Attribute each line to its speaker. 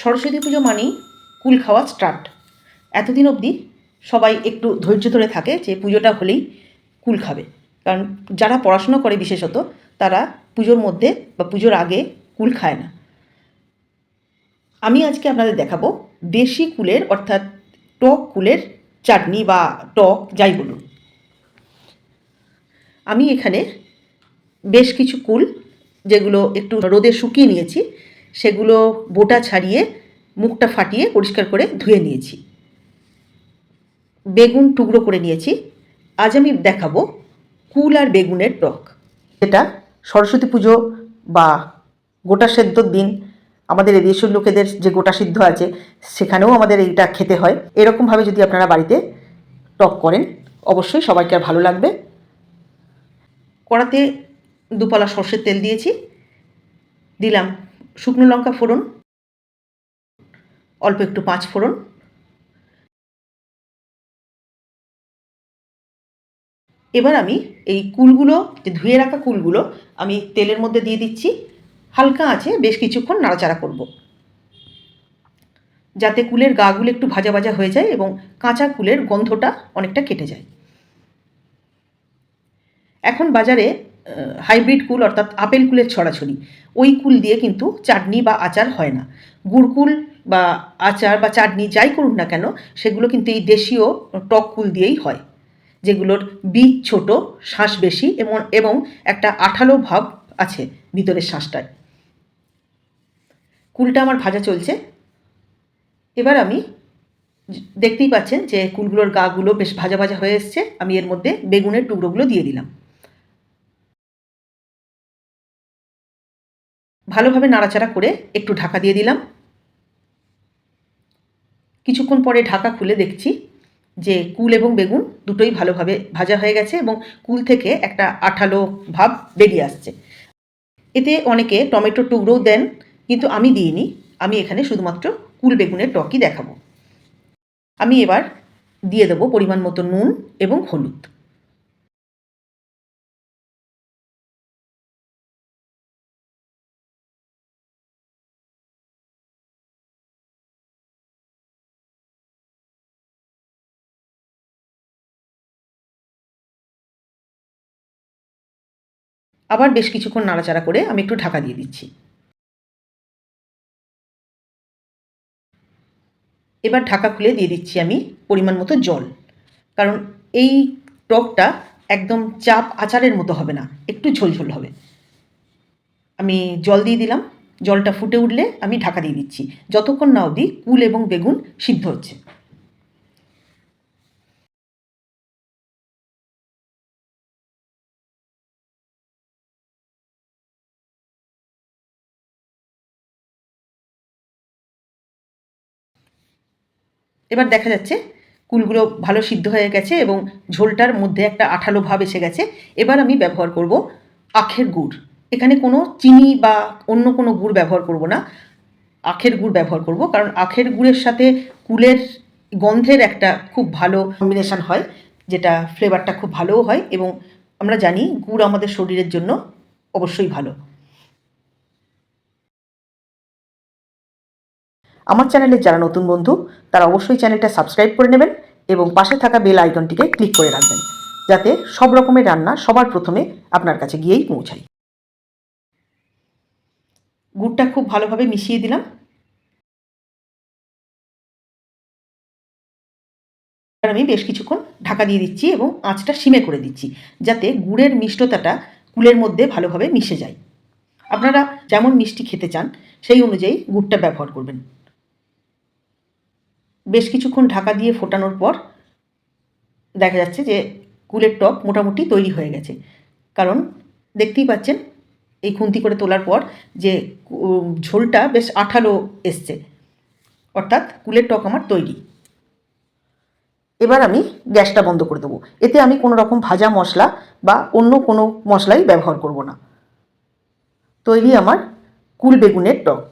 Speaker 1: সরস্বতী পুজো মানেই কুল খাওয়া স্টার্ট এতদিন অবধি সবাই একটু ধৈর্য ধরে থাকে যে পুজোটা হলেই কুল খাবে। কারণ যারা পড়াশুনো করে বিশেষত, তারা পুজোর মধ্যে বা পুজোর আগে কুল খায় না। আমি আজকে আপনাদের দেখাবো দেশি কুলের, অর্থাৎ টক কুলের চাটনি বা টক, যাই বলুন। আমি এখানে বেশ কিছু কুল, যেগুলো একটু রোদে শুকিয়ে নিয়েছি সেগুলো বোটা ছাড়িয়ে মুখটা ফাটিয়ে পরিষ্কার করে ধুয়ে নিয়েছি। বেগুন টুকরো করে নিয়েছি। আজ আমি দেখাবো কুল আর বেগুনের টক। যেটা সরস্বতী পুজো বা গোটা সেদ্ধর দিন আমাদের এদেশের লোকেদের যে গোটা সিদ্ধ আছে, সেখানেও আমাদের এইটা খেতে হয়। এরকমভাবে যদি আপনারা বাড়িতে টক করেন, অবশ্যই সবাইকে আর ভালো লাগবে। কড়াতে দুপালা সর্ষের তেল দিয়েছি। দিলাম শুকনো লঙ্কা ফোড়ন, অল্প একটু পাঁচ ফোড়ন, এবার আমি এই কুলগুলো, যে ধুয়ে রাখা কুলগুলো, আমি তেলের মধ্যে দিয়ে দিচ্ছি। হালকা আছে, বেশ কিছুক্ষণ নাড়াচাড়া করব। যাতে কুলের গাগুলো একটু ভাজা ভাজা হয়ে যায় এবং কাঁচা কুলের গন্ধটা অনেকটা কেটে যায়। এখন বাজারে হাইব্রিড কুল অর্থাৎ আপেল কুলের ছড়াছড়ি। ওই কুল দিয়ে কিন্তু চাটনি বা আচার হয় না। গুড়কুল বা আচার বা চাটনি যাই করুন না কেন, সেগুলো কিন্তু এই দেশীয় টক কুল দিয়েই হয়, যেগুলোর বীজ ছোট শ্বাস বেশি এবং এবং একটা আঠালো ভাব আছে ভিতরের শ্বাসটায় কুলটা আমার ভাজা চলছে। এবার আমি দেখতেই পাচ্ছেন যে কুলগুলোর গাগুলো বেশ ভাজা ভাজা হয়ে এসছে। আমি এর মধ্যে বেগুনের টুকরোগুলো দিয়ে দিলাম। ভালোভাবে নাড়াচাড়া করে একটু ঢাকা দিয়ে দিলাম। কিছুক্ষণ পরে ঢাকা খুলে দেখছি যে কুল এবং বেগুন দুটোই ভালোভাবে ভাজা হয়ে গেছে এবং কুল থেকে একটা আঠালো ভাব বেরিয়ে আসছে। এতে অনেকে টমেটোর টুকরোও দেন, কিন্তু আমি দিইনি। আমি এখানে শুধুমাত্র কুল বেগুনের টকই দেখাবো। আমি এবার দিয়ে দেবো পরিমাণ মতো নুন এবং হলুদ। আবার বেশ কিছুক্ষণ নাড়াচাড়া করে আমি একটু ঢাকা দিয়ে দিচ্ছি। এবার ঢাকা খুলে দিয়ে দিচ্ছি আমি পরিমাণ মতো জল। কারণ এই টকটা একদম চাপ আচারের মতো হবে না, একটু ঝোলঝোল হবে। আমি জল দিয়ে দিলাম, জলটা ফুটে উঠলে আমি ঢাকা দিয়ে দিচ্ছি। যতক্ষণ না অবধি কুল এবং বেগুন সিদ্ধ হচ্ছে। এবার দেখা যাচ্ছে কুলগুলো ভালো সিদ্ধ হয়ে গেছে এবং ঝোলটার মধ্যে একটা আঠালো ভাব এসে গেছে। এবার আমি ব্যবহার করব আখের গুড়। এখানে কোনো চিনি বা অন্য কোনো গুড় ব্যবহার করব না। আখের গুড় ব্যবহার করব কারণ আখের গুড়ের সাথে কুলের গন্ধের একটা খুব ভালো কম্বিনেশান হয়, যেটা ফ্লেভারটা খুব ভালোও হয় এবং আমরা জানি গুড় আমাদের শরীরের জন্য অবশ্যই ভালো। আমার চ্যানেলের যারা নতুন বন্ধু, তারা অবশ্যই চ্যানেলটা সাবস্ক্রাইব করে নেবেন এবং পাশে থাকা বেল আইকনটিকে ক্লিক করে রাখবেন, যাতে সব রকমের রান্না সবার প্রথমে আপনার কাছে গিয়েই পৌঁছায়। গুড়টা খুব ভালোভাবে মিশিয়ে দিলাম। আমি বেশ কিছুক্ষণ ঢাকা দিয়ে দিচ্ছি এবং আঁচটা সিমে করে দিচ্ছি, যাতে গুড়ের মিষ্টতাটা কুলের মধ্যে ভালোভাবে মিশে যায়। আপনারা যেমন মিষ্টি খেতে চান, সেই অনুযায়ী গুড়টা ব্যবহার করবেন। বেশ কিছুক্ষণ ঢাকা দিয়ে ফোটানোর পর দেখা যাচ্ছে যে কুলের টক মোটামুটি তৈরি হয়ে গেছে। কারণ দেখতেই পাচ্ছেন, এই খুন্তি করে তোলার পর যে ঝোলটা বেশ আঠালো এসছে। অর্থাৎ কুলের টক আমার তৈরি। এবার আমি গ্যাসটা বন্ধ করে দেবো। এতে আমি কোনো রকম ভাজা মশলা বা অন্য কোনো মশলাই ব্যবহার করব না। তৈরি আমার কুল বেগুনের টক।